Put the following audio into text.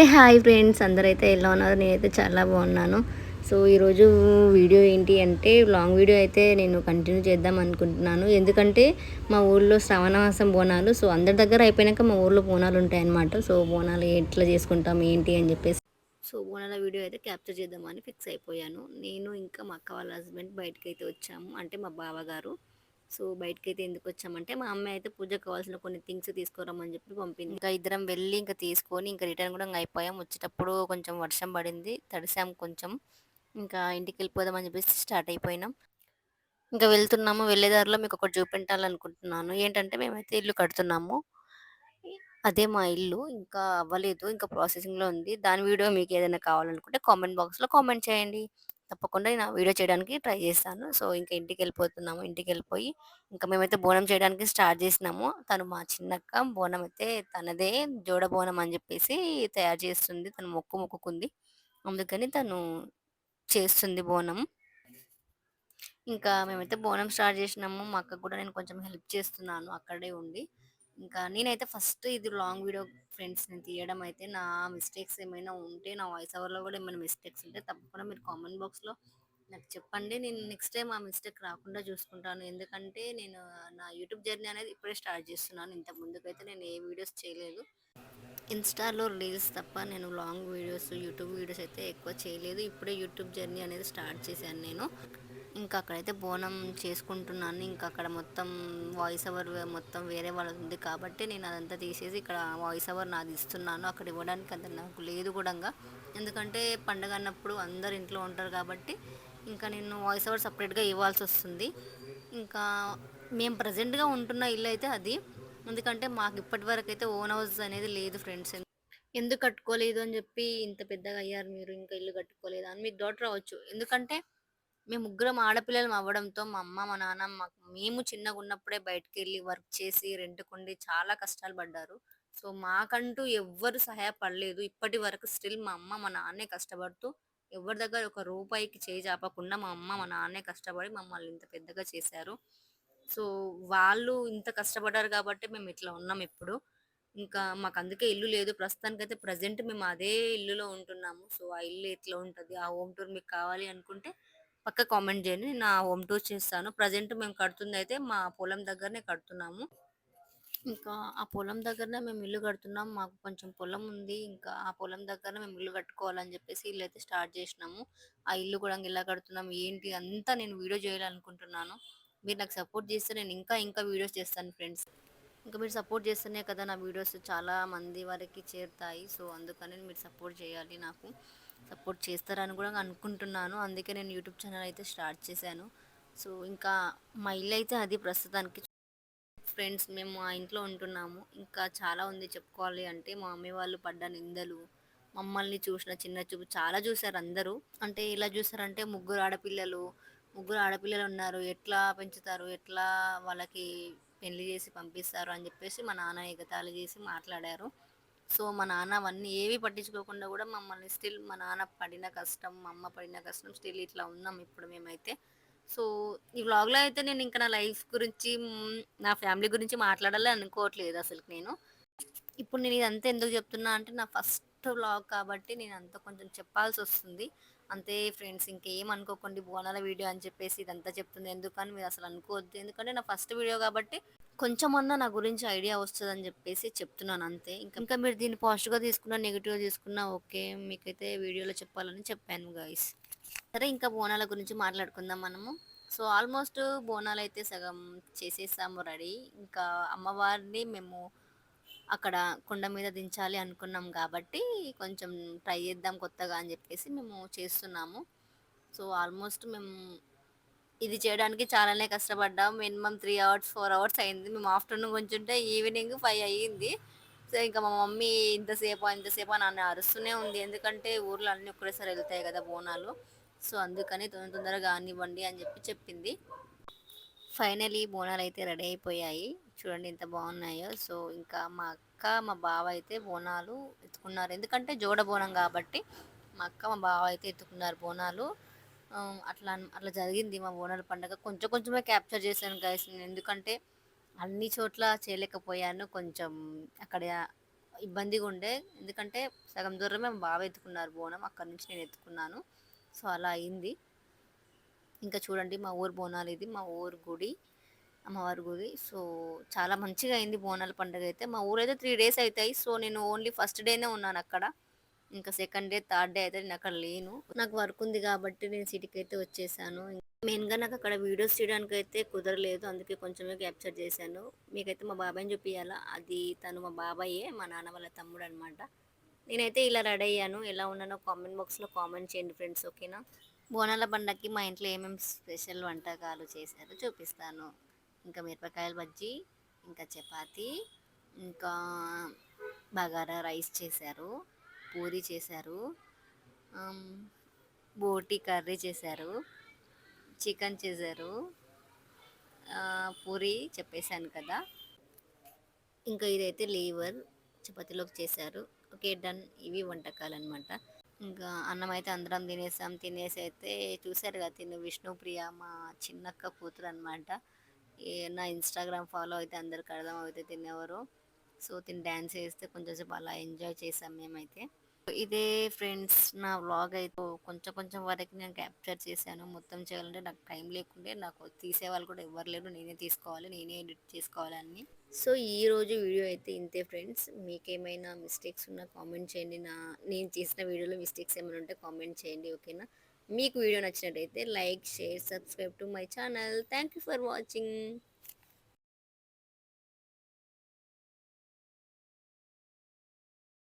ఏ hi friends అందరైతే ఎలా ఉన్నారు? నేనైతే చాలా బాగున్నాను. సో ఈరోజు వీడియో ఏంటి అంటే లాంగ్ వీడియో అయితే నేను కంటిన్యూ చేద్దాం అనుకుంటున్నాను. ఎందుకంటే మా ఊళ్ళో శ్రవణమాసం బోనాలు సో అందరి దగ్గర అయిపోయాక మా ఊళ్ళో బోనాలు ఉంటాయి అన్నమాట సో బోనాలు ఎట్లా చేసుకుంటాం ఏంటి అని చెప్పేసి. సో బోనాల వీడియో అయితే క్యాప్చర్ చేద్దామని ఫిక్స్ అయిపోయాను. నేను ఇంకా మా అక్క వాళ్ళ హస్బెండ్ బయటకు అయితే వచ్చాము. అంటే మా బావగారు. సో బయటకి అయితే ఎందుకు వచ్చామంటే మా అమ్మాయి అయితే పూజకు కావాల్సిన కొన్ని థింగ్స్ తీసుకురామని చెప్పి పంపింది. ఇంకా ఇద్దరం వెళ్ళి ఇంకా తీసుకొని ఇంకా రిటర్న్ కూడా అయిపోయాం. వచ్చేటప్పుడు కొంచెం వర్షం పడింది తడిసాం కొంచెం. ఇంకా ఇంటికి వెళ్ళిపోదామని చెప్పేసి స్టార్ట్ అయిపోయినాం. ఇంకా వెళ్తున్నాము వెళ్ళేదారిలో మీకు ఒకటి చూపించాలనుకుంటున్నాను. ఏంటంటే మేమైతే ఇల్లు కడుతున్నాము. అదే మా ఇల్లు ఇంకా అవ్వలేదు ఇంకా ప్రాసెసింగ్లో ఉంది. దాని వీడియో మీకు ఏదైనా కావాలనుకుంటే కామెంట్ బాక్స్లో కామెంట్ చేయండి. తప్పకుండా నేను వీడియో చేయడానికి ట్రై చేస్తాను. సో ఇంకా ఇంటికి వెళ్ళిపోతున్నాము ఇంటికి వెళ్ళిపోయి ఇంకా మేమైతే బోనం చేయడానికి స్టార్ట్ చేసినాము. తను మా చిన్నక్క బోనం అయితే తనదే జోడ బోనం అని చెప్పేసి తయారు చేస్తుంది. తను మొక్కు మొక్కుకుంది. అందుకని తను చేస్తుంది బోనం. ఇంకా మేమైతే బోనం స్టార్ట్ చేసినాము. మా అక్క కూడా నేను కొంచెం హెల్ప్ చేస్తున్నాను. అక్కడే ఉండి. ఇంకా నేనైతే ఫస్ట్ ఇది లాంగ్ వీడియో ఫ్రెండ్స్ నేను తీయడం అయితే నా మిస్టేక్స్ ఏమైనా ఉంటే నా వాయిస్ ఓవర్లో కూడా ఏమైనా మిస్టేక్స్ ఉంటే తప్పకుండా మీరు కామెంట్ బాక్స్లో నాకు చెప్పండి. నేను నెక్స్ట్ టైం ఆ మిస్టేక్ రాకుండా చూసుకుంటాను. ఎందుకంటే నేను నా యూట్యూబ్ జర్నీ అనేది ఇప్పుడే స్టార్ట్ చేస్తున్నాను. ఇంత ముందుకైతే నేను ఏ వీడియోస్ చేయలేదు. ఇన్స్టాలో రీల్స్ తప్ప నేను లాంగ్ వీడియోస్ యూట్యూబ్ వీడియోస్ అయితే ఎక్కువ చేయలేదు. ఇప్పుడే యూట్యూబ్ జర్నీ అనేది స్టార్ట్ చేశాను నేను. ఇంకా అక్కడైతే బోనం చేసుకుంటున్నాను. ఇంకా అక్కడ మొత్తం వాయిస్ ఓవర్ మొత్తం వేరే వాళ్ళది ఉంది కాబట్టి నేను అదంతా తీసేసి ఇక్కడ వాయిస్ ఓవర్ నాది ఇస్తున్నాను. అక్కడ ఇవ్వడానికి అంత నాకు లేదు కూడా ఎందుకంటే పండగ అన్నప్పుడు అందరు ఇంట్లో ఉంటారు కాబట్టి ఇంకా నేను వాయిస్ ఓవర్ సపరేట్గా ఇవ్వాల్సి వస్తుంది. ఇంకా మేము ప్రజెంట్గా ఉంటున్న ఇల్లు అయితే అది. ఎందుకంటే మాకు ఇప్పటి వరకు అయితే ఓన్ హౌస్ అనేది లేదు ఫ్రెండ్స్ ఎందుకు కట్టుకోలేదు అని చెప్పి ఇంత పెద్దగా అయ్యారు మీరు? ఇంకా ఇల్లు కట్టుకోలేదు? అని మీకు డౌట్ రావచ్చు. ఎందుకంటే మేము ముగ్గురం ఆడపిల్లలం అవ్వడంతో మా అమ్మ మా నాన్న మాకు మేము చిన్నగా ఉన్నప్పుడే బయటకు వెళ్ళి వర్క్ చేసి రెంట్కుండి చాలా కష్టాలు పడ్డారు. సో మాకంటూ ఎవ్వరు సహాయపడలేదు. ఇప్పటి వరకు స్టిల్ మా అమ్మ మా నాన్నే కష్టపడుతూ ఎవరి దగ్గర ఒక రూపాయికి చేయి చాపకుండా మా అమ్మ మా నాన్నే కష్టపడి మమ్మల్ని ఇంత పెద్దగా చేశారు. సో వాళ్ళు ఇంత కష్టపడ్డారు కాబట్టి మేము ఇట్లా ఉన్నాం ఇప్పుడు. ఇంకా మాకు అందుకే ఇల్లు లేదు. ప్రస్తుతానికైతే ప్రజెంట్ మేము అదే ఇల్లులో ఉంటున్నాము. సో ఆ ఇల్లు ఎట్లా ఉంటుంది? ఆ హోమ్ టూర్ మీకు కావాలి అనుకుంటే పక్క కామెంట్ చేయండి. నేను ఆ హోమ్ టూర్ చేస్తాను. ప్రజెంట్ మేము కడుతుంది అయితే మా పొలం దగ్గరనే కడుతున్నాము. ఇంకా ఆ పొలం దగ్గరనే మేము ఇల్లు కడుతున్నాం. మాకు కొంచెం పొలం ఉంది. ఇంకా ఆ పొలం దగ్గర మేము ఇల్లు కట్టుకోవాలని చెప్పేసి ఇల్లు అయితే స్టార్ట్ చేసినాము. ఆ ఇల్లు కూడా ఇలా కడుతున్నాం ఏంటి అంతా నేను వీడియో చేయాలనుకుంటున్నాను. మీరు నాకు సపోర్ట్ చేస్తే నేను ఇంకా ఇంకా వీడియోస్ చేస్తాను ఫ్రెండ్స్. ఇంకా మీరు సపోర్ట్ చేస్తేనే కదా నా వీడియోస్ చాలా మంది వరకు చేరుతాయి. సో అందుకని మీరు సపోర్ట్ చేయాలి నాకు. సపోర్ట్ చేస్తారని కూడా అనుకుంటున్నాను. అందుకే నేను యూట్యూబ్ ఛానల్ అయితే స్టార్ట్ చేశాను. సో ఇంకా మా ఇల్లు అయితే అది ప్రస్తుతానికి ఫ్రెండ్స్ మేము మా ఇంట్లో ఉంటున్నాము. ఇంకా చాలా ఉంది చెప్పుకోవాలి అంటే మా మమ్మీ వాళ్ళు పడ్డ నిందలు మమ్మల్ని చూసిన చిన్న చూపు చాలా చూశారు అందరూ. అంటే ఇలా చూసారంటే ముగ్గురు ఆడపిల్లలు ముగ్గురు ఆడపిల్లలు ఉన్నారు. ఎట్లా పెంచుతారు? ఎట్లా వాళ్ళకి పెళ్ళి చేసి పంపిస్తారు? అని చెప్పేసి మా నాన్న ఎగతాళి చేసి మాట్లాడారు. సో మా నాన్న అవన్నీ ఏవి పట్టించుకోకుండా కూడా మమ్మల్ని స్టిల్ మా నాన్న పడిన కష్టం మా అమ్మ పడిన కష్టం స్టిల్ ఇట్లా ఉన్నాం ఇప్పుడు మేమైతే. సో ఈ వ్లాగ్లో అయితే నేను ఇంకా నా లైఫ్ గురించి నా ఫ్యామిలీ గురించి మాట్లాడాలి అనుకోవట్లేదు అసలు నేను. ఇప్పుడు నేను ఇదంతా ఎందుకు చెప్తున్నా అంటే నా ఫస్ట్ వ్లాగ్ కాబట్టి నేను అంత కొంచెం చెప్పాల్సి వస్తుంది అంతే ఫ్రెండ్స్ ఇంకేం అనుకోకండి బోనాల వీడియో అని చెప్పేసి ఇదంతా చెప్తుంది. ఎందుకని మీరు అసలు అనుకోవద్దు. ఎందుకంటే నా ఫస్ట్ వీడియో కాబట్టి కొంచెమన్నా నా గురించి ఐడియా వస్తుందని చెప్పేసి చెప్తున్నాను అంతే. ఇంకా ఇంకా మీరు దీన్ని పాజిటివ్గా తీసుకున్నా నెగిటివ్గా తీసుకున్నా ఓకే మీకైతే వీడియోలో చెప్పాలని చెప్పాను గాయస్ సరే ఇంకా బోనాల గురించి మాట్లాడుకుందాం మనము. సో ఆల్మోస్ట్ బోనాలు అయితే సగం చేసేసాము రెడీ ఇంకా అమ్మవారిని మేము అక్కడ కొండ మీద దించాలి అనుకున్నాం కాబట్టి కొంచెం ట్రై చేద్దాం కొత్తగా అని చెప్పేసి మేము చేస్తున్నాము. సో ఆల్మోస్ట్ మేము ఇది చేయడానికి చాలానే కష్టపడ్డాం. Minimum three hours four hours అయింది. మేము ఆఫ్టర్నూన్ కొంచుంటే ఈవినింగ్ ఫైవ్ అయ్యింది. సో ఇంకా మా మమ్మీ ఇంతసేపు ఇంతసేపు అని అరుస్తూనే ఉంది. ఎందుకంటే ఊర్లో అన్నీ ఒక్కడేసారి వెళ్తాయి కదా బోనాలు. సో అందుకని తొందర తొందరగా అనివ్వండి అని చెప్పి చెప్పింది. ఫైనలీ బోనాలు అయితే రెడీ అయిపోయాయి. చూడండి ఎంత బాగున్నాయో. సో ఇంకా మా అక్క మా బావ అయితే బోనాలు ఎత్తుకున్నారు. ఎందుకంటే జోడ బోనం కాబట్టి మా అక్క మా బావ అయితే ఎత్తుకున్నారు బోనాలు. అట్లా అట్లా జరిగింది మా బోనాల పండుగ. కొంచెం కొంచెమే క్యాప్చర్ చేశాను గైస్ నేను. ఎందుకంటే అన్ని చోట్ల చేయలేకపోయాను. కొంచెం అక్కడ ఇబ్బందిగా ఉండే. ఎందుకంటే సగం దూరమే మా బావ ఎత్తుకున్నారు బోనం. అక్కడ నుంచి నేను ఎత్తుకున్నాను. సో అలా అయింది. ఇంకా చూడండి మా ఊరు బోనాలు ఇది. మా ఊరు గుడి. అమ్మవారి గుడి. సో చాలా మంచిగా అయింది బోనాల పండుగ అయితే మా ఊరైతే త్రీ డేస్ అవుతాయి సో నేను ఓన్లీ ఫస్ట్ డేనే ఉన్నాను అక్కడ. ఇంకా సెకండ్ డే థర్డ్ డే అయితే నేను అక్కడ లేను. నాకు వర్క్ ఉంది కాబట్టి నేను సిటీకి అయితే వచ్చేసాను. మెయిన్గా నాకు అక్కడ వీడియోస్ తీయడానికి అయితే కుదరలేదు. అందుకే కొంచెమే క్యాప్చర్ చేశాను. మీకైతే మా బాబాయ్ని చూపించాలా అది తను మా బాబాయే మా నాన్న వాళ్ళ తమ్ముడు అనమాట నేనైతే ఇలా రెడీ అయ్యాను. ఎలా ఉన్నానో కామెంట్ బాక్స్లో కామెంట్ చేయండి ఫ్రెండ్స్ ఓకేనా? బోనాల పండగకి మా ఇంట్లో ఏమేమి స్పెషల్ వంటకాలు చేశారో చూపిస్తాను. ఇంకా మిరపకాయల బజ్జీ ఇంకా చపాతి ఇంకా బగారా రైస్ చేశారు పూరి చేశారు బోటి కర్రీ చేశారు చికెన్ చేశారు పూరి చెప్పేశాను కదా. ఇంకా ఇదైతే లీవర్ చపాతీలోకి చేశారు. Okay done. ఇవి వంటకాలు అనమాట ఇంకా అన్నం అయితే అందరం తినేసాం. తినేసి అయితే చూశారు కదా తిను విష్ణుప్రియ మా చిన్నక్క కూతురు అనమాట నా ఇన్స్టాగ్రామ్ ఫాలో అయితే అందరికి అర్థం అవుతాయి తినేవారు. సో తిని డ్యాన్స్ చేస్తే కొంచెం సేపు అలా ఎంజాయ్ చేసాం మేమైతే. ఇదే ఫ్రెండ్స్ నా వ్లాగ్ అయితే కొంచెం కొంచెం వరకు నేను క్యాప్చర్ చేశాను. మొత్తం చేయాలంటే నాకు టైం లేకుండే నాకు తీసేవాళ్ళు కూడా ఎవరు లేరు. నేనే తీసుకోవాలి నేనే ఎడిట్ చేసుకోవాలని సో ఈ రోజు వీడియో అయితే ఇంతే ఫ్రెండ్స్ మీకేమైనా మిస్టేక్స్ ఉన్నా కామెంట్ చేయండి. నా నేను చేసిన వీడియోలో మిస్టేక్స్ ఏమైనా ఉంటే కామెంట్ చేయండి ఓకేనా మీకు వీడియో నచ్చినట్టయితే like share subscribe to my channel. Thank you for watching.